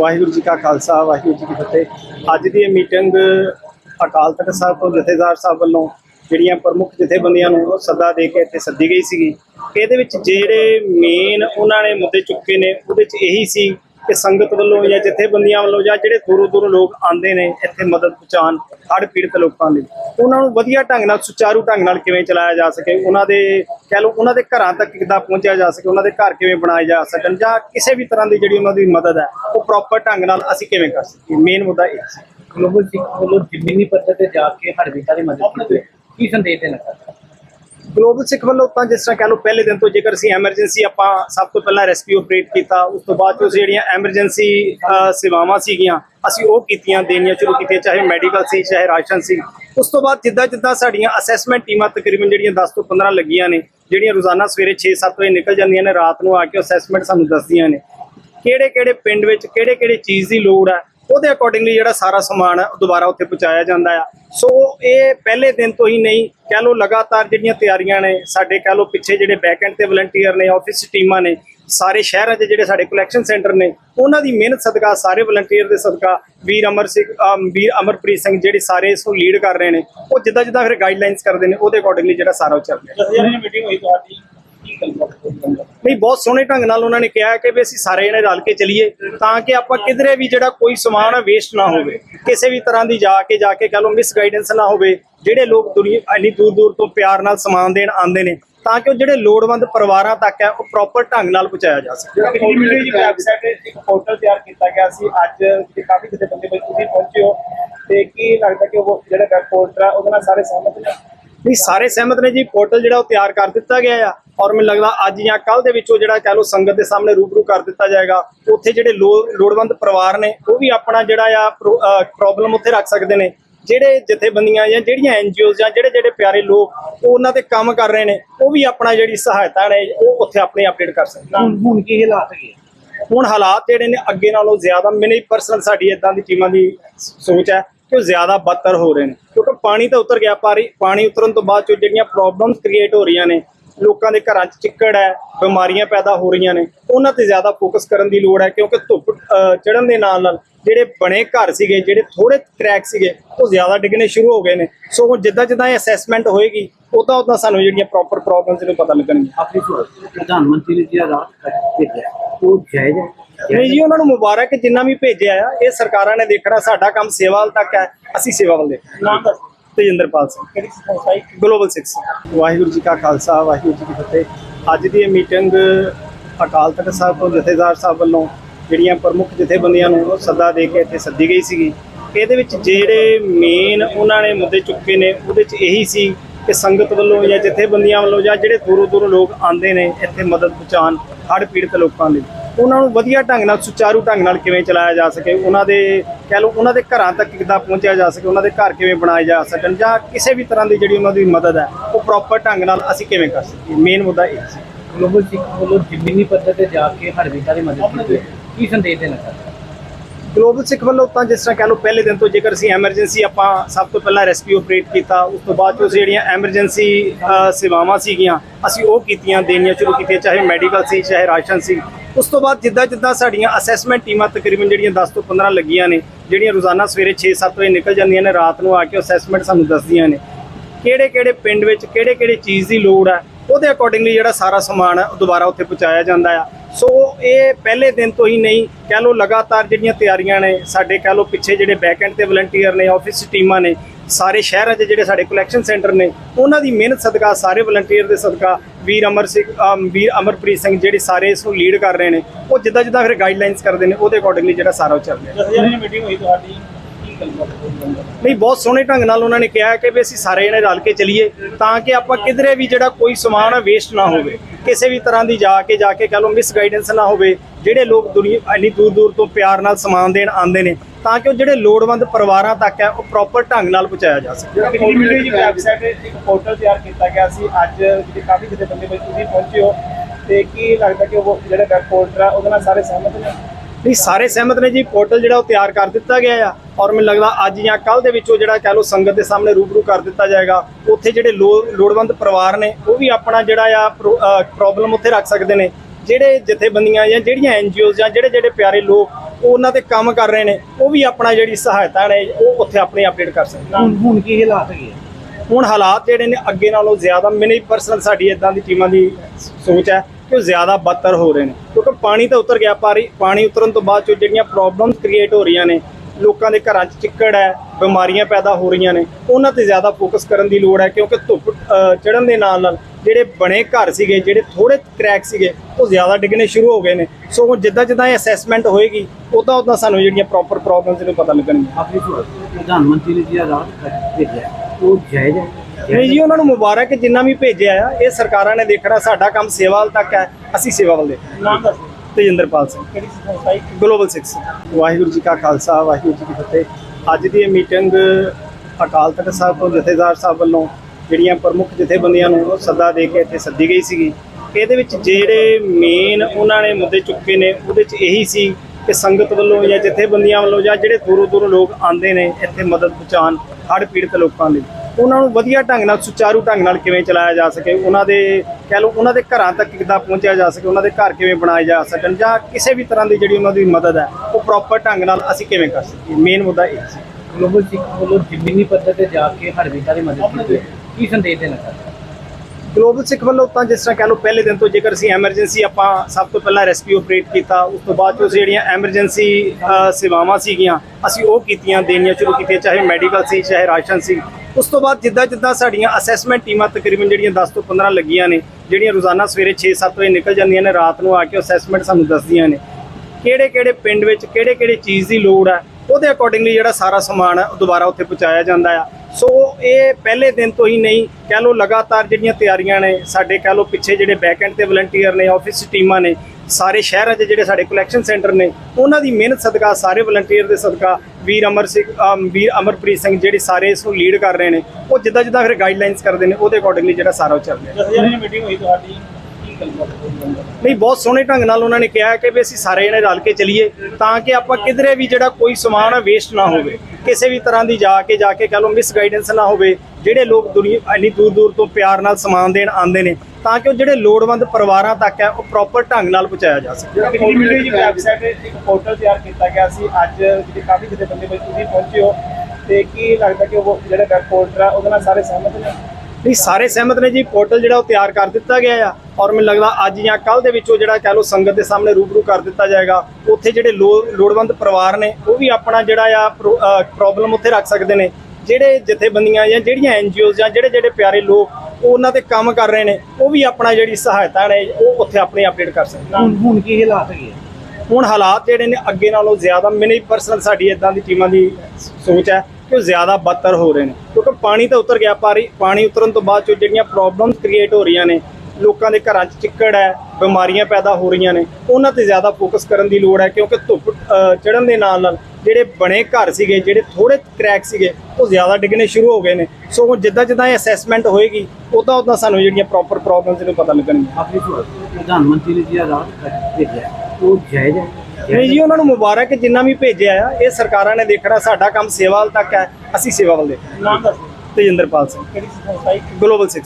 ਵਾਹਿਗੁਰੂ ਜੀ ਕਾ ਖਾਲਸਾ, ਵਾਹਿਗੁਰੂ ਜੀ ਕੀ ਫਤਿਹ। ਅੱਜ ਦੀ ਇਹ ਮੀਟਿੰਗ ਅਕਾਲ ਤਖਤ ਸਾਹਿਬ ਤੋਂ ਜਥੇਦਾਰ ਸਾਹਿਬ ਵੱਲੋਂ ਜਿਹੜੀਆਂ ਪ੍ਰਮੁੱਖ ਜਥੇਬੰਦੀਆਂ ਨੂੰ ਸੱਦਾ ਦੇ ਕੇ ਇੱਥੇ ਸੱਦੀ ਗਈ ਸੀਗੀ। ਇਹਦੇ ਵਿੱਚ ਜਿਹੜੇ ਮੇਨ ਉਹਨਾਂ ਨੇ ਮੁੱਦੇ ਚੁੱਕੇ ਨੇ, ਉਹਦੇ ਵਿੱਚ ਇਹੀ ਸੀ ਕਿ ਸੰਗਤ ਵੱਲੋਂ ਜਾਂ ਜਥੇਬੰਦੀਆਂ ਵੱਲੋਂ ਜਾਂ ਜਿਹੜੇ ਦੂਰੋਂ ਦੂਰੋਂ ਲੋਕ ਆਉਂਦੇ ਨੇ ਇੱਥੇ ਮਦਦ ਪਹੁੰਚਾਉਣ ਹੜ੍ਹ ਪੀੜਤ ਲੋਕਾਂ ਲਈ, ਉਹਨਾਂ ਨੂੰ ਵਧੀਆ ਢੰਗ ਨਾਲ, ਸੁਚਾਰੂ ਢੰਗ ਨਾਲ ਕਿਵੇਂ ਚਲਾਇਆ ਜਾ ਸਕੇ, ਉਹਨਾਂ ਦੇ ਕਹਿ ਲਓ, ਉਹਨਾਂ ਦੇ ਘਰਾਂ ਤੱਕ ਕਿੱਦਾਂ ਪਹੁੰਚਿਆ ਜਾ ਸਕੇ, ਉਹਨਾਂ ਦੇ ਘਰ ਕਿਵੇਂ ਬਣਾਏ ਜਾ ਸਕਣ, ਜਾਂ ਕਿਸੇ ਵੀ ਤਰ੍ਹਾਂ ਦੀ ਜਿਹੜੀ ਉਹਨਾਂ ਦੀ ਮਦਦ ਹੈ, ਉਹ ਪ੍ਰੋਪਰ ਢੰਗ ਨਾਲ ਅਸੀਂ ਕਿਵੇਂ ਕਰ ਸਕੀਏ? ਮੇਨ ਮੁੱਦਾ ਇਹ ਸੀ ਗਲੋਬਲ ਸਿੱਖ ਵੱਲੋਂ ਜ਼ਮੀਨੀ ਪੱਧਰ ਤੇ ਜਾ ਕੇ ਹੜਵੀਤਾ ਦੀ ਮਦਦ ਕੀਤੀ ਕੀ ਸੰਦੇਸ਼ ਦੇਣਾ ਚਾਹੁੰਦੇ ਗਲੋਬਲ ਸਿੱਖ ਵੱਲੋਂ ਤਾਂ ਜਿਸ ਤਰ੍ਹਾਂ ਕਹ ਲਓ ਪਹਿਲੇ ਦਿਨ ਤੋਂ ਜੇਕਰ ਅਸੀਂ ਐਮਰਜੈਂਸੀ ਆਪਾਂ ਸਭ ਤੋਂ ਪਹਿਲਾਂ ਰੈਸਕਿਊ ਆਪਰੇਟ ਕੀਤਾ, ਉਸ ਤੋਂ ਬਾਅਦ 'ਚੋਂ ਜਿਹੜੀਆਂ ਐਮਰਜੈਂਸੀ ਸੇਵਾਵਾਂ ਸੀਗੀਆਂ, ਅਸੀਂ ਉਹ ਕੀਤੀਆਂ, ਦੇਣੀਆਂ ਸ਼ੁਰੂ ਕੀਤੀਆਂ, ਚਾਹੇ ਮੈਡੀਕਲ ਸੀ, ਚਾਹੇ ਰਾਸ਼ਨ ਸੀ। ਉਸ ਤੋਂ ਬਾਅਦ ਜਿੱਦਾਂ ਜਿੱਦਾਂ ਸਾਡੀਆਂ ਅਸੈਸਮੈਂਟ ਟੀਮਾਂ ਤਕਰੀਬਨ ਜਿਹੜੀਆਂ 10 ਤੋਂ 15 ਲੱਗੀਆਂ ਨੇ, ਜਿਹੜੀਆਂ ਰੋਜ਼ਾਨਾ ਸਵੇਰੇ 6-7 ਵਜੇ ਨਿਕਲ ਜਾਂਦੀਆਂ ਨੇ, ਰਾਤ ਨੂੰ ਆ ਕੇ ਅਸੈਸਮੈਂਟ ਸਾਨੂੰ ਦੱਸਦੀਆਂ ਨੇ। ਕਿਹੜੇ ਕਿਹੜੇ ਪਿੰਡ ਵਿੱਚ ਕਿਹੜੇ ਕਿਹੜੇ ਚੀਜ਼ ਦੀ ਲੋੜ ਹੈ ਉਹਦੇ ਅਕੋਰਡਿੰਗਲੀ ਜਿਹੜਾ ਸਾਰਾ ਸਮਾਨ ਹੈ, ਉਹ ਦੁਬਾਰਾ ਉੱਥੇ ਪਹੁੰਚਾਇਆ ਜਾਂਦਾ ਆ। ਸੋ ਇਹ ਪਹਿਲੇ ਦਿਨ ਤੋਂ ਹੀ ਨਹੀਂ, ਕਹਿ ਲਓ ਲਗਾਤਾਰ ਜਿਹੜੀਆਂ ਤਿਆਰੀਆਂ ਨੇ, ਸਾਡੇ ਕਹਿ ਲਓ ਪਿੱਛੇ ਜਿਹੜੇ ਬੈਕ ਐਂਡ ਤੇ ਵਲੰਟੀਅਰ ਨੇ ਆਫਿਸ ਟੀਮਾਂ ਨੇ, ਸਾਰੇ ਸ਼ਹਿਰਾਂ 'ਚ ਜਿਹੜੇ ਸਾਡੇ ਕਲੈਕਸ਼ਨ ਸੈਂਟਰ ਨੇ, ਉਹਨਾਂ ਦੀ ਮਿਹਨਤ ਸਦਕਾ, ਸਾਰੇ ਵਲੰਟੀਅਰ ਦੇ ਸਦਕਾ ਵੀਰ ਅਮਰ ਸਿੰਘ ਵੀਰ ਅਮਰਪ੍ਰੀਤ ਸਿੰਘ ਜਿਹੜੇ ਸਾਰੇ ਇਸ ਨੂੰ ਲੀਡ ਕਰ ਰਹੇ ਨੇ, ਉਹ ਜਿੱਦਾਂ ਜਿੱਦਾਂ ਫਿਰ ਗਾਈਡਲਾਈਨਸ ਕਰਦੇ ਨੇ, ਉਹਦੇ ਅਕੋਰਡਿੰਗਲੀ ਜਿਹੜਾ ਸਾਰਾ ਚੱਲ ਰਿਹਾ ਜਿਹੜੀ ਮੀਟਿੰਗ ਹੋਈ ਤੁਹਾਡੀ? ਹੋਈ ਨਹੀਂ ਬਹੁਤ ਸੋਹਣੇ ਢੰਗ ਨਾਲ ਉਹਨਾਂ ਨੇ ਕਿਹਾ ਕਿ ਵੀ ਅਸੀਂ ਸਾਰੇ ਜਣੇ ਰਲ ਕੇ ਚੱਲੀਏ ਤਾਂ ਕਿ ਆਪਾਂ ਕਿਧਰੇ ਵੀ ਜਿਹੜਾ ਕੋਈ ਸਮਾਨ ਵੇਸਟ ਨਾ ਹੋਵੇ ਕਿਸੇ ਵੀ ਤਰ੍ਹਾਂ ਦੀ ਜਾ ਕੇ ਜਾ ਕੇ ਕਹ ਲਓ ਮਿਸ ਗਾਈਡੈਂਸ ਨਾ ਹੋਵੇ ਜਿਹੜੇ ਲੋਕ ਦੁਨੀਆ ਇੰਨੀ ਦੂਰ ਦੂਰ ਤੋਂ ਪਿਆਰ ਨਾਲ ਸਮਾਨ ਦੇਣ ਆਉਂਦੇ ਨੇ ਤਾਂ ਕਿ ਉਹ ਜਿਹੜੇ ਲੋੜਵੰਦ ਪਰਿਵਾਰਾਂ ਤੱਕ ਹੈ ਉਹ ਪ੍ਰੋਪਰ ਢੰਗ ਨਾਲ ਪਹੁੰਚਾਇਆ ਜਾ ਸਕੇ। ਕਮਿਊਨਿਟੀ ਦੀ ਵੈਬਸਾਈਟ ਇੱਕ ਪੋਰਟਲ ਤਿਆਰ ਕੀਤਾ ਗਿਆ ਸੀ ਅੱਜ ਜਿਹੜੇ ਕਾਫੀ ਜਿਹਦੇ ਬੰਦੇ ਤੁਸੀਂ ਪਹੁੰਚੇ ਹੋ ਤੇ ਕੀ ਲੱਗਦਾ ਕਿ ਉਹ ਜਿਹੜਾ ਵੈਬ ਪੋਰਟਲ ਆ ਉਹਦੇ ਨਾਲ ਸਾਰੇ ਸਹਿਮਤ ਨੇ? ਨਹੀਂ ਸਾਰੇ ਸਹਿਮਤ ਨੇ ਜੀ ਪੋਰਟਲ ਜਿਹੜਾ ਉਹ ਤਿਆਰ ਕਰ ਦਿੱਤਾ ਗਿਆ ਆ। ਔਰ ਮੈਨੂੰ ਲੱਗਦਾ ਅੱਜ ਜਾਂ ਕੱਲ ਦੇ ਵਿੱਚ ਉਹ ਜਿਹੜਾ ਕਹ ਲਓ ਸੰਗਤ ਦੇ ਸਾਹਮਣੇ ਰੂਬਰੂ ਕਰ ਦਿੱਤਾ ਜਾਏਗਾ ਉੱਥੇ ਜਿਹੜੇ ਲੋ- ਲੋੜਵੰਦ ਪਰਿਵਾਰ ਨੇ ਉਹ ਵੀ ਆਪਣਾ ਜਿਹੜਾ ਆ ਪ੍ਰੋਬਲਮ ਉੱਥੇ ਰੱਖ ਸਕਦੇ ਨੇ। ਜਿਹੜੇ ਜਥੇਬੰਦੀਆਂ ਜਾਂ ਜਿਹੜੀਆਂ ਐਨਜੀਓਜ਼ ਜਾਂ ਜਿਹੜੇ ਜਿਹੜੇ ਪਿਆਰੇ ਲੋਕ ਉਹ ਉਹਨਾਂ ਤੇ ਕੰਮ ਕਰ ਰਹੇ ਨੇ ਉਹ ਵੀ ਆਪਣਾ ਜਿਹੜੀ ਸਹਾਇਤਾ ਨੇ ਉਹ ਉੱਥੇ ਆਪਣੀ ਅਪਡੇਟ ਕਰ ਸਕਦੇ ਨੇ। ਹੁਣ ਕੀ ਹਾਲਾਤ ਹੈਗੇ ਹੁਣ ਹਾਲਾਤ ਜਿਹੜੇ ਨੇ ਅੱਗੇ ਨਾਲੋਂ ਜ਼ਿਆਦਾ ਮੇਰੀ ਪਰਸਨਲ ਸਾਡੀ ਇਦਾਂ ਦੀ ਟੀਮਾਂ ਦੀ ਸੋਚ ਹੈ ਕਿ ਉਹ ਜ਼ਿਆਦਾ ਬਦਤਰ ਹੋ ਰਹੇ ਨੇ। ਕਿਉਂਕਿ ਪਾਣੀ ਤਾਂ ਉਤਰ ਗਿਆ ਪਰ ਪਾਣੀ ਉਤਰਨ ਤੋਂ ਬਾਅਦ 'ਚੋਂ ਜਿਹੜੀਆਂ ਪ੍ਰੋਬਲਮਸ ਕ੍ਰੀਏਟ ਹੋ ਰਹੀਆਂ ਨੇ ਲੋਕਾਂ ਦੇ ਘਰਾਂ 'ਚ ਚਿੱਕੜ ਹੈ ਬਿਮਾਰੀਆਂ ਪੈਦਾ ਹੋ ਰਹੀਆਂ ਨੇ ਉਹਨਾਂ ਤੇ ਜ਼ਿਆਦਾ ਫੋਕਸ ਕਰਨ ਦੀ ਲੋੜ ਹੈ ਕਿਉਂਕਿ ਧੁੱਪ ਚੜਨ ਦੇ ਨਾਲ ਨਾਲ ਜਿਹੜੇ ਬਣੇ ਘਰ ਸੀਗੇ ਜਿਹੜੇ ਥੋੜੇ ਕ੍ਰੈਕ ਸੀਗੇ ਉਹ ਜ਼ਿਆਦਾ ਡਿੱਗਣੇ ਸ਼ੁਰੂ ਹੋ ਗਏ ਨੇ। ਸੋ ਹੁਣ ਜਿੱਦਾਂ ਜਿੱਦਾਂ ਇਹ ਅਸੈਸਮੈਂਟ ਹੋਏਗੀ ਉਦਾਂ ਉਦਾਂ ਸਾਨੂੰ ਜਿਹੜੀਆਂ ਪ੍ਰੋਪਰ ਪ੍ਰੋਬਲਮਸ ਨੇ ਪਤਾ ਲੱਗਣਗੀਆਂ। ਸਵਾਲ ਪ੍ਰਧਾਨ ਮੰਤਰੀ ਨੇ ਜਿਹੜਾ ਰਾਤ ਭੇਜਿਆ ਉਹ ਜਾਇਜ਼ ਹੈ? ਨਹੀਂ ਜੀ ਉਹਨਾਂ ਨੂੰ ਮੁਬਾਰਕ ਜਿੰਨਾ ਵੀ ਭੇਜਿਆ ਆ ਇਹ ਸਰਕਾਰਾਂ ਨੇ ਦੇਖਣਾ ਸਾਡਾ ਕੰਮ ਸੇਵਾ ਵੱਲ ਤੱਕ ਹੈ ਅਸੀਂ ਸੇਵਾ ਵੱਲ ਦੇਖਣਾ। ਤੇਜਿੰਦਰਪਾਲ ਸਿੰਘ। ਕਿਹੜੀ ਸੰਸਥਾ ਹੈ? ਗਲੋਬਲ 6 ਵਾਹਿਗੁਰੂ ਜੀ ਕਾ ਖਾਲਸਾ ਵਾਹਿਗੁਰੂ ਜੀ ਕੀ ਫਤਿਹ। ਅੱਜ ਦੀ ਇਹ ਮੀਟਿੰਗ ਅਕਾਲ ਤਖਤ ਸਾਹਿਬ ਤੋਂ ਜਥੇਦਾਰ ਸਾਹਿਬ ਵੱਲੋਂ ਜਿਹੜੀਆਂ ਪ੍ਰਮੁੱਖ ਜਥੇਬੰਦੀਆਂ ਨੂੰ ਸੱਦਾ ਦੇ ਕੇ ਇੱਥੇ ਸੱਦੀ ਗਈ ਸੀਗੀ। ਇਹਦੇ ਵਿੱਚ ਜਿਹੜੇ ਮੇਨ ਉਹਨਾਂ ਨੇ ਮੁੱਦੇ ਚੁੱਕੇ ਨੇ ਉਹਦੇ ਵਿੱਚ ਇਹੀ ਸੀ ਕਿ ਸੰਗਤ ਵੱਲੋਂ ਜਾਂ ਜਥੇਬੰਦੀਆਂ ਵੱਲੋਂ ਜਾਂ ਜਿਹੜੇ ਦੂਰੋਂ ਦੂਰੋਂ ਲੋਕ ਆਉਂਦੇ ਨੇ ਇੱਥੇ ਮਦਦ ਪਹੁੰਚਾਉਣ ਹੜ੍ਹ ਪੀੜਤ ਲੋਕਾਂ ਲਈ। ਉਹਨਾਂ ਨੂੰ ਵਧੀਆ ਢੰਗ ਨਾਲ, ਸੁਚਾਰੂ ਢੰਗ ਨਾਲ ਕਿਵੇਂ ਚਲਾਇਆ ਜਾ ਸਕੇ, ਉਹਨਾਂ ਦੇ ਕਹਿ ਲਓ, ਉਹਨਾਂ ਦੇ ਘਰਾਂ ਤੱਕ ਕਿੱਦਾਂ ਪਹੁੰਚਿਆ ਜਾ ਸਕੇ, ਉਹਨਾਂ ਦੇ ਘਰ ਕਿਵੇਂ ਬਣਾਏ ਜਾ ਸਕਣ, ਜਾਂ ਕਿਸੇ ਵੀ ਤਰ੍ਹਾਂ ਦੀ ਜਿਹੜੀ ਉਹਨਾਂ ਦੀ ਮਦਦ ਹੈ, ਉਹ ਪ੍ਰੋਪਰ ਢੰਗ ਨਾਲ ਅਸੀਂ ਕਿਵੇਂ ਕਰ ਸਕੀਏ? ਮੇਨ ਮੁੱਦਾ ਇਹ ਸੀ। ਗਲੋਬਲ ਸਿੱਖ ਵੱਲੋਂ ਜ਼ਮੀਨੀ ਪੱਧਰ ਤੇ ਜਾ ਕੇ ਹੜਵੀਤਾ ਦੀ ਮਦਦ ਕੀਤੀ ਕੀ ਸੰਦੇਸ਼ ਦੇਣਾ ਚਾਹੁੰਦੇ ਗਲੋਬਲ ਸਿੱਖ ਵੱਲੋਂ ਤਾਂ ਜਿਸ ਤਰ੍ਹਾਂ ਕਹ ਲਓ ਪਹਿਲੇ ਦਿਨ ਤੋਂ ਜੇਕਰ ਅਸੀਂ ਐਮਰਜੈਂਸੀ ਆਪਾਂ ਸਭ ਤੋਂ ਪਹਿਲਾਂ ਰੈਸਕਿਊ ਆਪਰੇਟ ਕੀਤਾ, ਉਸ ਤੋਂ ਬਾਅਦ 'ਚੋਂ ਜਿਹੜੀਆਂ ਐਮਰਜੈਂਸੀ ਸੇਵਾਵਾਂ ਸੀਗੀਆਂ, ਅਸੀਂ ਉਹ ਕੀਤੀਆਂ, ਦੇਣੀਆਂ ਸ਼ੁਰੂ ਕੀਤੀਆਂ, ਚਾਹੇ ਮੈਡੀਕਲ ਸੀ, ਚਾਹੇ ਰਾਸ਼ਨ ਸੀ। ਉਸ ਤੋਂ ਬਾਅਦ ਜਿੱਦਾਂ ਜਿੱਦਾਂ ਸਾਡੀਆਂ ਅਸੈਸਮੈਂਟ ਟੀਮਾਂ ਤਕਰੀਬਨ ਜਿਹੜੀਆਂ 10 ਤੋਂ 15 ਲੱਗੀਆਂ ਨੇ, ਜਿਹੜੀਆਂ ਰੋਜ਼ਾਨਾ ਸਵੇਰੇ 6-7 ਵਜੇ ਨਿਕਲ ਜਾਂਦੀਆਂ ਨੇ, ਰਾਤ ਨੂੰ ਆ ਕੇ ਅਸੈਸਮੈਂਟ ਸਾਨੂੰ ਦੱਸਦੀਆਂ ਨੇ। ਕਿਹੜੇ ਕਿਹੜੇ ਪਿੰਡ ਵਿੱਚ ਕਿਹੜੇ ਕਿਹੜੇ ਚੀਜ਼ ਦੀ ਲੋੜ ਹੈ ਉਹਦੇ ਅਕੋਰਡਿੰਗਲੀ ਜਿਹੜਾ ਸਾਰਾ ਸਮਾਨ ਹੈ ਉਹ ਦੁਬਾਰਾ ਉੱਥੇ ਪਹੁੰਚਾਇਆ ਜਾਂਦਾ ਆ। ਸੋ ਇਹ ਪਹਿਲੇ ਦਿਨ ਤੋਂ ਹੀ ਨਹੀਂ, ਕਹਿ ਲਓ ਲਗਾਤਾਰ ਜਿਹੜੀਆਂ ਤਿਆਰੀਆਂ ਨੇ, ਸਾਡੇ ਕਹਿ ਲਓ ਪਿੱਛੇ ਜਿਹੜੇ ਬੈਕ ਐਂਡ ਤੇ ਵਲੰਟੀਅਰ ਨੇ ਆਫਿਸ ਟੀਮਾਂ ਨੇ, ਸਾਰੇ ਸ਼ਹਿਰਾਂ 'ਚ ਜਿਹੜੇ ਸਾਡੇ ਕਲੈਕਸ਼ਨ ਸੈਂਟਰ ਨੇ, ਉਹਨਾਂ ਦੀ ਮਿਹਨਤ ਸਦਕਾ, ਸਾਰੇ ਵਲੰਟੀਅਰ ਦੇ ਸਦਕਾ ਵੀਰ ਅਮਰ ਸਿੰਘ ਵੀਰ ਅਮਰਪ੍ਰੀਤ ਸਿੰਘ ਜਿਹੜੇ ਸਾਰੇ ਇਸ ਨੂੰ ਲੀਡ ਕਰ ਰਹੇ ਨੇ, ਉਹ ਜਿੱਦਾਂ ਜਿੱਦਾਂ ਫਿਰ ਗਾਈਡਲਾਈਨਸ ਕਰਦੇ ਨੇ, ਉਹਦੇ ਅਕੋਰਡਿੰਗਲੀ ਜਿਹੜਾ ਸਾਰਾ ਉਹ ਚੱਲ ਰਿਹਾ। ਜਿਹੜੀ ਮੀਟਿੰਗ ਹੋਈ ਤੁਹਾਡੀ, ਕੀ ਗੱਲਬਾਤ ਨਹੀਂ ਬਹੁਤ ਸੋਹਣੇ ਢੰਗ ਨਾਲ ਉਹਨਾਂ ਨੇ ਕਿਹਾ ਕਿ ਵੀ ਅਸੀਂ ਸਾਰੇ ਜਣੇ ਰਲ ਕੇ ਚੱਲੀਏ ਤਾਂ ਕਿ ਆਪਾਂ ਕਿਧਰੇ ਵੀ ਜਿਹੜਾ ਕੋਈ ਸਮਾਨ ਹੈ ਵੇਸਟ ਨਾ ਹੋਵੇ ਕਿਸੇ ਵੀ ਤਰ੍ਹਾਂ ਦੀ ਜਾ ਕੇ ਜਾ ਕੇ ਕਹ ਲਓ ਮਿਸ ਗਾਈਡੈਂਸ ਨਾ ਹੋਵੇ ਜਿਹੜੇ ਲੋਕ ਦੁਨੀਆ ਇੰਨੀ ਦੂਰ ਦੂਰ ਤੋਂ ਪਿਆਰ ਨਾਲ ਸਮਾਨ ਦੇਣ ਆਉਂਦੇ ਨੇ ਤਾਂ ਕਿ ਉਹ ਜਿਹੜੇ ਲੋੜਵੰਦ ਪਰਿਵਾਰਾਂ ਤੱਕ ਹੈ ਉਹ ਪ੍ਰੋਪਰ ਢੰਗ ਨਾਲ ਪਹੁੰਚਾਇਆ ਜਾ ਸਕੇ। ਕਮਿਊਨਿਟੀ ਦੀ ਵੈਬਸਾਈਟ ਇੱਕ ਪੋਰਟਲ ਤਿਆਰ ਕੀਤਾ ਗਿਆ ਸੀ ਅੱਜ ਜਿਹੜੇ ਕਾਫੀ ਜਿਹਦੇ ਬੰਦੇ ਬਈ ਤੁਸੀਂ ਪਹੁੰਚੇ ਹੋ ਤੇ ਕੀ ਲੱਗਦਾ ਕਿ ਉਹ ਜਿਹੜਾ ਵੈਬ ਪੋਰਟਲ ਆ ਉਹਦੇ ਨਾਲ ਸਾਰੇ ਸਹਿਮਤ ਨੇ? ਨਹੀਂ ਸਾਰੇ ਸਹਿਮਤ ਨੇ ਜੀ ਪੋਰਟਲ ਜਿਹੜਾ ਉਹ ਤਿਆਰ ਕਰ ਦਿੱਤਾ ਗਿਆ ਆ। ਔਰ ਮੈਨੂੰ ਲੱਗਦਾ ਅੱਜ ਜਾਂ ਕੱਲ ਦੇ ਵਿੱਚ ਉਹ ਜਿਹੜਾ ਕਹ ਲਓ ਸੰਗਤ ਦੇ ਸਾਹਮਣੇ ਰੂਬਰੂ ਕਰ ਦਿੱਤਾ ਜਾਏਗਾ ਉੱਥੇ ਜਿਹੜੇ ਲੋ- ਲੋੜਵੰਦ ਪਰਿਵਾਰ ਨੇ ਉਹ ਵੀ ਆਪਣਾ ਜਿਹੜਾ ਆ ਪ੍ਰੋਬਲਮ ਉੱਥੇ ਰੱਖ ਸਕਦੇ ਨੇ। ਜਿਹੜੇ ਜਥੇਬੰਦੀਆਂ ਜਾਂ ਜਿਹੜੀਆਂ ਐਨਜੀਓਜ਼ ਜਾਂ ਜਿਹੜੇ ਜਿਹੜੇ ਪਿਆਰੇ ਲੋਕ ਉਹ ਉਹਨਾਂ ਤੇ ਕੰਮ ਕਰ ਰਹੇ ਨੇ ਉਹ ਵੀ ਆਪਣਾ ਜਿਹੜੀ ਸਹਾਇਤਾ ਨੇ ਉਹ ਉੱਥੇ ਆਪਣੀ ਅਪਡੇਟ ਕਰ ਸਕਦੇ ਹੁਣ ਹੁਣ ਕੀ ਹਾਲਾਤ ਹੈਗੇ? ਹੁਣ ਹਾਲਾਤ ਜਿਹੜੇ ਨੇ ਅੱਗੇ ਨਾਲੋਂ ਜ਼ਿਆਦਾ ਮੈਨੇ ਪਰਸਨਲ ਸਾਡੀ ਇਦਾਂ ਦੀ ਟੀਮਾਂ ਦੀ ਸੋਚ ਹੈ ਕਿ ਉਹ ਜ਼ਿਆਦਾ ਬੱਤਰ ਹੋ ਰਹੇ ਨੇ। ਕਿਉਂਕਿ ਪਾਣੀ ਤਾਂ ਉਤਰ ਗਿਆ ਪਾਣੀ ਉਤਰਨ ਤੋਂ ਬਾਅਦ 'ਚੋਂ ਜਿਹੜੀਆਂ ਪ੍ਰੋਬਲਮਸ ਕ੍ਰੀਏਟ ਹੋ ਰਹੀਆਂ ਨੇ ਲੋਕਾਂ ਦੇ ਘਰਾਂ 'ਚ ਚਿੱਕੜ ਹੈ ਬਿਮਾਰੀਆਂ ਪੈਦਾ ਹੋ ਰਹੀਆਂ ਨੇ ਉਹਨਾਂ ਤੇ ਜ਼ਿਆਦਾ ਫੋਕਸ ਕਰਨ ਦੀ ਲੋੜ ਹੈ ਕਿਉਂਕਿ ਧੁੱਪ ਚੜਨ ਦੇ ਨਾਲ ਨਾਲ ਜਿਹੜੇ ਬਣੇ ਘਰ ਸੀਗੇ ਜਿਹੜੇ ਥੋੜੇ ਕ੍ਰੈਕ ਸੀਗੇ ਉਹ ਜ਼ਿਆਦਾ ਡਿੱਗਣੇ ਸ਼ੁਰੂ ਹੋ ਗਏ ਨੇ। ਸੋ ਹੁਣ ਜਿੱਦਾਂ ਜਿੱਦਾਂ ਇਹ ਅਸੈਸਮੈਂਟ ਹੋਏਗੀ ਉਦਾਂ ਉਦਾਂ ਸਾਨੂੰ ਜਿਹੜੀਆਂ ਪ੍ਰੋਪਰ ਪ੍ਰੋਬਲਮਸ ਨੂੰ ਪਤਾ ਲੱਗਣਗੀਆਂ। ਆਖਰੀ ਸਵਾਲ ਪ੍ਰਧਾਨ ਮੰਤਰੀ ਨੇ ਜਿਹੜਾ ਰਾਹਤ ਭੇਜਿਆ ਉਹ ਜਾਇਜ਼ ਹੈ? ਨਹੀਂ ਜੀ ਉਹਨਾਂ ਨੂੰ ਮੁਬਾਰਕ ਜਿੰਨਾ ਵੀ ਭੇਜਿਆ ਆ ਇਹ ਸਰਕਾਰਾਂ ਨੇ ਦੇਖਣਾ ਸਾਡਾ ਕੰਮ ਸੇਵਾ ਵੱਲ ਤੱਕ ਹੈ ਅਸੀਂ ਸੇਵਾ ਵੱਲ ਦੇਖਣਾ। ਤੇਜਿੰਦਰਪਾਲ ਸਿੰਘ। ਕਿਹੜੀ ਸੰਸਥਾ ਹੈ ਗਲੋਬਲ 6 ਵਾਹਿਗੁਰੂ ਜੀ ਕਾ ਖਾਲਸਾ ਵਾਹਿਗੁਰੂ ਜੀ ਕੀ ਫਤਿਹ। ਅੱਜ ਦੀ ਇਹ ਮੀਟਿੰਗ ਅਕਾਲ ਤਖਤ ਸਾਹਿਬ ਤੋਂ ਜਥੇਦਾਰ ਸਾਹਿਬ ਵੱਲੋਂ ਜਿਹੜੀਆਂ ਪ੍ਰਮੁੱਖ ਜਥੇਬੰਦੀਆਂ ਨੂੰ ਸੱਦਾ ਦੇ ਕੇ ਇੱਥੇ ਸੱਦੀ ਗਈ ਸੀਗੀ। ਇਹਦੇ ਵਿੱਚ ਜਿਹੜੇ ਮੇਨ ਉਹਨਾਂ ਨੇ ਮੁੱਦੇ ਚੁੱਕੇ ਨੇ ਉਹਦੇ ਵਿੱਚ ਇਹੀ ਸੀ ਕਿ ਸੰਗਤ ਵੱਲੋਂ ਜਾਂ ਜਥੇਬੰਦੀਆਂ ਵੱਲੋਂ ਜਾਂ ਜਿਹੜੇ ਦੂਰੋਂ ਦੂਰੋਂ ਲੋਕ ਆਉਂਦੇ ਨੇ ਇੱਥੇ ਮਦਦ ਪਹੁੰਚਾਉਣ ਹੜ੍ਹ ਪੀੜਤ ਲੋਕਾਂ ਲਈ। ਉਹਨਾਂ ਨੂੰ ਵਧੀਆ ਢੰਗ ਨਾਲ ਸੁਚਾਰੂ ਢੰਗ ਨਾਲ ਕਿਵੇਂ ਚਲਾਇਆ ਜਾ ਸਕੇ ਉਹਨਾਂ ਦੇ ਕਹਿ ਲਓ ਉਹਨਾਂ ਦੇ ਘਰਾਂ ਤੱਕ ਕਿੱਦਾਂ ਪਹੁੰਚਿਆ ਜਾ ਸਕੇ ਉਹਨਾਂ ਦੇ ਘਰ ਕਿਵੇਂ ਬਣਾਏ ਜਾ ਸਕਣ ਜਾਂ ਕਿਸੇ ਵੀ ਤਰ੍ਹਾਂ ਦੀ ਜਿਹੜੀ ਉਹਨਾਂ ਦੀ ਮਦਦ ਹੈ ਉਹ ਪ੍ਰੋਪਰ ਢੰਗ ਨਾਲ ਅਸੀਂ ਕਿਵੇਂ ਕਰ ਸਕੀਏ ਮੇਨ ਮੁੱਦਾ ਇਹ ਸੀ ਗਲੋਬਲ ਸਿੱਖ ਵੱਲੋਂ ਜ਼ਮੀਨੀ ਪੱਧਰ ਤੇ ਜਾ ਕੇ ਹੜਵੀਤਾ ਦੀ ਮਦਦ ਕੀਤੀ ਹੈ। ਕੀ ਸੰਦੇਸ਼ ਦੇਣਾ ਚਾਹੁੰਦੇ ਗਲੋਬਲ ਸਿੱਖ ਵੱਲੋਂ ਤਾਂ ਜਿਸ ਤਰ੍ਹਾਂ ਕਹਿ ਲਓ ਪਹਿਲੇ ਦਿਨ ਤੋਂ ਜੇਕਰ ਅਸੀਂ ਐਮਰਜੈਂਸੀ ਆਪਾਂ ਸਭ ਤੋਂ ਪਹਿਲਾਂ ਰੈਸਕਿਊ ਆਪਰੇਟ ਕੀਤਾ ਉਸ ਤੋਂ ਬਾਅਦ ਅਸੀਂ ਜਿਹੜੀਆਂ ਐਮਰਜੈਂਸੀ ਸੇਵਾਵਾਂ ਸੀਗੀਆਂ ਅਸੀਂ ਉਹ ਕੀਤੀਆਂ ਦੇਣੀਆਂ ਸ਼ੁਰੂ ਕੀਤੀਆਂ ਚਾਹੇ ਮੈਡੀਕਲ ਸੀ ਚਾਹੇ ਰਾਸ਼ਨ ਸੀ ਉਸ ਤੋਂ ਬਾਅਦ ਜਿੱਦਾਂ ਜਿੱਦਾਂ ਸਾਡੀਆਂ ਅਸੈਸਮੈਂਟ ਟੀਮਾਂ ਤਕਰੀਬਨ ਜਿਹੜੀਆਂ 10 ਤੋਂ 15 ਲੱਗੀਆਂ ਨੇ, ਜਿਹੜੀਆਂ ਰੋਜ਼ਾਨਾ ਸਵੇਰੇ 6-7 ਵਜੇ ਨਿਕਲ ਜਾਂਦੀਆਂ ਨੇ, ਰਾਤ ਨੂੰ ਆ ਕੇ ਅਸੈਸਮੈਂਟ ਸਾਨੂੰ ਦੱਸਦੀਆਂ ਨੇ। ਕਿਹੜੇ ਕਿਹੜੇ ਪਿੰਡ ਵਿੱਚ ਕਿਹੜੇ ਕਿਹੜੇ ਚੀਜ਼ ਦੀ ਲੋੜ ਹੈ ਉਹਦੇ ਅਕੋਰਡਿੰਗਲੀ ਜਿਹੜਾ ਸਾਰਾ ਸਮਾਨ ਹੈ ਉਹ ਦੁਬਾਰਾ ਉੱਥੇ ਪਹੁੰਚਾਇਆ ਜਾਂਦਾ ਆ। ਸੋ ਇਹ ਪਹਿਲੇ ਦਿਨ ਤੋਂ ਹੀ ਨਹੀਂ, ਕਹਿ ਲਓ ਲਗਾਤਾਰ ਜਿਹੜੀਆਂ ਤਿਆਰੀਆਂ ਨੇ, ਸਾਡੇ ਕਹਿ ਲਓ ਪਿੱਛੇ ਜਿਹੜੇ ਬੈਕ ਐਂਡ ਤੇ ਵਲੰਟੀਅਰ ਨੇ ਆਫਿਸ ਟੀਮਾਂ ਨੇ ਸਾਰੇ ਸ਼ਹਿਰਾਂ 'ਚ ਜਿਹੜੇ ਸਾਡੇ ਕਲੈਕਸ਼ਨ ਸੈਂਟਰ ਨੇ ਉਹਨਾਂ ਦੀ ਮਿਹਨਤ ਸਦਕਾ ਸਾਰੇ ਵਲੰਟੀਅਰ ਦੇ ਸਦਕਾ ਵੀਰ ਅਮਰ ਸਿੰਘ ਵੀਰ ਅਮਰਪ੍ਰੀਤ ਸਿੰਘ ਜਿਹੜੇ ਸਾਰੇ ਇਸ ਨੂੰ ਲੀਡ ਕਰ ਰਹੇ ਨੇ ਉਹ ਜਿੱਦਾਂ ਜਿੱਦਾਂ ਫਿਰ ਗਾਈਡਲਾਈਨਸ ਕਰਦੇ ਨੇ ਉਹਦੇ ਅਕੋਰਡਿੰਗਲੀ ਜਿਹੜਾ ਸਾਰਾ ਉਹ ਚੱਲ ਰਿਹਾ ਮੀਟਿੰਗ ਹੋਈ ਤੁਹਾਡੀ? ਨਹੀਂ ਬਹੁਤ ਸੋਹਣੇ ਢੰਗ ਨਾਲ ਉਹਨਾਂ ਨੇ ਕਿਹਾ ਕਿ ਵੀ ਅਸੀਂ ਸਾਰੇ ਜਣੇ ਰਲ ਕੇ ਚੱਲੀਏ ਤਾਂ ਕਿ ਆਪਾਂ ਕਿਧਰੇ ਵੀ ਜਿਹੜਾ ਕੋਈ ਸਮਾਨ ਹੈ ਵੇਸਟ ਨਾ ਹੋਵੇ ਕਿਸੇ ਵੀ ਤਰ੍ਹਾਂ ਦੀ ਜਾ ਕੇ ਜਾ ਕੇ ਕਹ ਲਓ ਮਿਸ ਗਾਈਡੈਂਸ ਨਾ ਹੋਵੇ ਜਿਹੜੇ ਲੋਕ ਦੁਨੀਆ ਇੰਨੀ ਦੂਰ ਦੂਰ ਤੋਂ ਪਿਆਰ ਨਾਲ ਸਮਾਨ ਦੇਣ ਆਉਂਦੇ ਨੇ ਤਾਂ ਕਿ ਉਹ ਜਿਹੜੇ ਲੋੜਵੰਦ ਪਰਿਵਾਰਾਂ ਤੱਕ ਹੈ ਉਹ ਪ੍ਰੋਪਰ ਢੰਗ ਨਾਲ ਪਹੁੰਚਾਇਆ ਜਾ ਸਕੇ। ਜਿਹੜਾ ਵੈਬਸਾਈਟ ਇੱਕ ਪੋਰਟਲ ਤਿਆਰ ਕੀਤਾ ਗਿਆ ਸੀ। ਅੱਜ ਜਿਹੜੇ ਕਾਫੀ ਜਿਹੜੇ ਬੰਦੇ ਬਈ ਤੁਸੀਂ ਪਹੁੰਚੇ ਹੋ ਤੇ ਕੀ ਲੱਗਦਾ ਕਿ ਉਹ ਜਿਹੜਾ ਵੈਬ ਪੋਰਟਲ ਆ ਉਹਦੇ ਨਾਲ ਸਾਰੇ ਸਹਿਮਤ ਨੇ? ਨਹੀਂ ਸਾਰੇ ਸਹਿਮਤ ਨੇ ਜੀ। ਪੋਰਟਲ ਜਿਹੜਾ ਉਹ ਤਿਆਰ ਕਰ ਦਿੱਤਾ ਗਿਆ ਆ। ਔਰ ਮੈਨੂੰ ਲੱਗਦਾ ਅੱਜ ਜਾਂ ਕੱਲ ਦੇ ਵਿੱਚ ਉਹ ਜਿਹੜਾ ਕਹ ਲਓ ਸੰਗਤ ਦੇ ਸਾਹਮਣੇ ਰੂਬਰੂ ਕਰ ਦਿੱਤਾ ਜਾਏਗਾ। ਉੱਥੇ ਜਿਹੜੇ ਲੋ- ਲੋੜਵੰਦ ਪਰਿਵਾਰ ਨੇ ਉਹ ਵੀ ਆਪਣਾ ਜਿਹੜਾ ਆ ਪ੍ਰੋਬਲਮ ਉੱਥੇ ਰੱਖ ਸਕਦੇ ਨੇ। ਜਿਹੜੇ ਜਥੇਬੰਦੀਆਂ ਜਾਂ ਜਿਹੜੀਆਂ ਐਨਜੀਓਜ਼ ਜਾਂ ਜਿਹੜੇ ਜਿਹੜੇ ਪਿਆਰੇ ਲੋਕ ਉਹ ਉਹਨਾਂ ਤੇ ਕੰਮ ਕਰ ਰਹੇ ਨੇ ਉਹ ਵੀ ਆਪਣਾ ਜਿਹੜੀ ਸਹਾਇਤਾ ਨੇ ਉਹ ਉੱਥੇ ਆਪਣੀ ਅਪਡੇਟ ਕਰ ਸਕਦੇ ਨੇ ਹੁਣ ਹੁਣ ਕੀ ਹਾਲਾਤ ਹੈਗੇ ਆ? ਹੁਣ ਹਾਲਾਤ ਜਿਹੜੇ ਨੇ ਅੱਗੇ ਨਾਲੋਂ ਜ਼ਿਆਦਾ ਮੈਨੇ ਪਰਸਨਲ ਸਾਡੀ ਇਦਾਂ ਦੀ ਟੀਮਾਂ ਦੀ ਸੋਚ ਹੈ ਕਿ ਉਹ ਜ਼ਿਆਦਾ ਬੱਤਰ ਹੋ ਰਹੇ ਨੇ ਕਿਉਂਕਿ ਪਾਣੀ ਤਾਂ ਉਤਰ ਗਿਆ ਪਰ ਪਾਣੀ ਉਤਰਨ ਤੋਂ ਬਾਅਦ 'ਚੋਂ ਜਿਹੜੀਆਂ ਪ੍ਰੋਬਲਮਸ ਕ੍ਰੀਏਟ ਹੋ ਰਹੀਆਂ ਨੇ ਲੋਕਾਂ ਦੇ ਘਰਾਂ 'ਚ ਚਿੱਕੜ ਹੈ ਬਿਮਾਰੀਆਂ ਪੈਦਾ ਹੋ ਰਹੀਆਂ ਨੇ ਉਹਨਾਂ ਤੇ ਜ਼ਿਆਦਾ ਫੋਕਸ ਕਰਨ ਦੀ ਲੋੜ ਹੈ ਕਿਉਂਕਿ ਧੁੱਪ ਚੜਨ ਦੇ ਨਾਲ ਨਾਲ ਜਿਹੜੇ ਬਣੇ ਘਰ ਸੀਗੇ ਜਿਹੜੇ ਥੋੜੇ ਕ੍ਰੈਕ ਸੀਗੇ ਉਹ ਜ਼ਿਆਦਾ ਡਿੱਗਣੇ ਸ਼ੁਰੂ ਹੋ ਗਏ ਨੇ। ਸੋ ਹੁਣ ਜਿੱਦਾਂ ਜਿੱਦਾਂ ਇਹ ਅਸੈਸਮੈਂਟ ਹੋਏਗੀ ਉਦਾਂ ਉਦਾਂ ਸਾਨੂੰ ਜਿਹੜੀਆਂ ਪ੍ਰੋਪਰ ਪ੍ਰੋਬਲਮਸ ਨੂੰ ਪਤਾ ਲੱਗਣਗੀਆਂ। ਆਖਰੀ ਸਵਾਲ ਪ੍ਰਧਾਨ ਮੰਤਰੀ ਨੇ ਜਿਹੜਾ ਰਾਹਤ ਭੇਜਿਆ ਉਹ ਜਾਇਜ਼ ਹੈ? ਨਹੀਂ ਜੀ ਉਹਨਾਂ ਨੂੰ ਮੁਬਾਰਕ ਜਿੰਨਾ ਵੀ ਭੇਜਿਆ ਆ ਇਹ ਸਰਕਾਰਾਂ ਨੇ ਦੇਖਣਾ ਸਾਡਾ ਕੰਮ ਸੇਵਾ ਵੱਲ ਤੱਕ ਹੈ ਅਸੀਂ ਸੇਵਾ ਵੱਲ ਦੇਖਣਾ ਨਾਮ ਦੱਸੋ। ਤੇਜਿੰਦਰਪਾਲ ਸਿੰਘ। ਕਿਹੜੀ ਸੰਸਥਾ ਹੈ? ਗਲੋਬਲ 6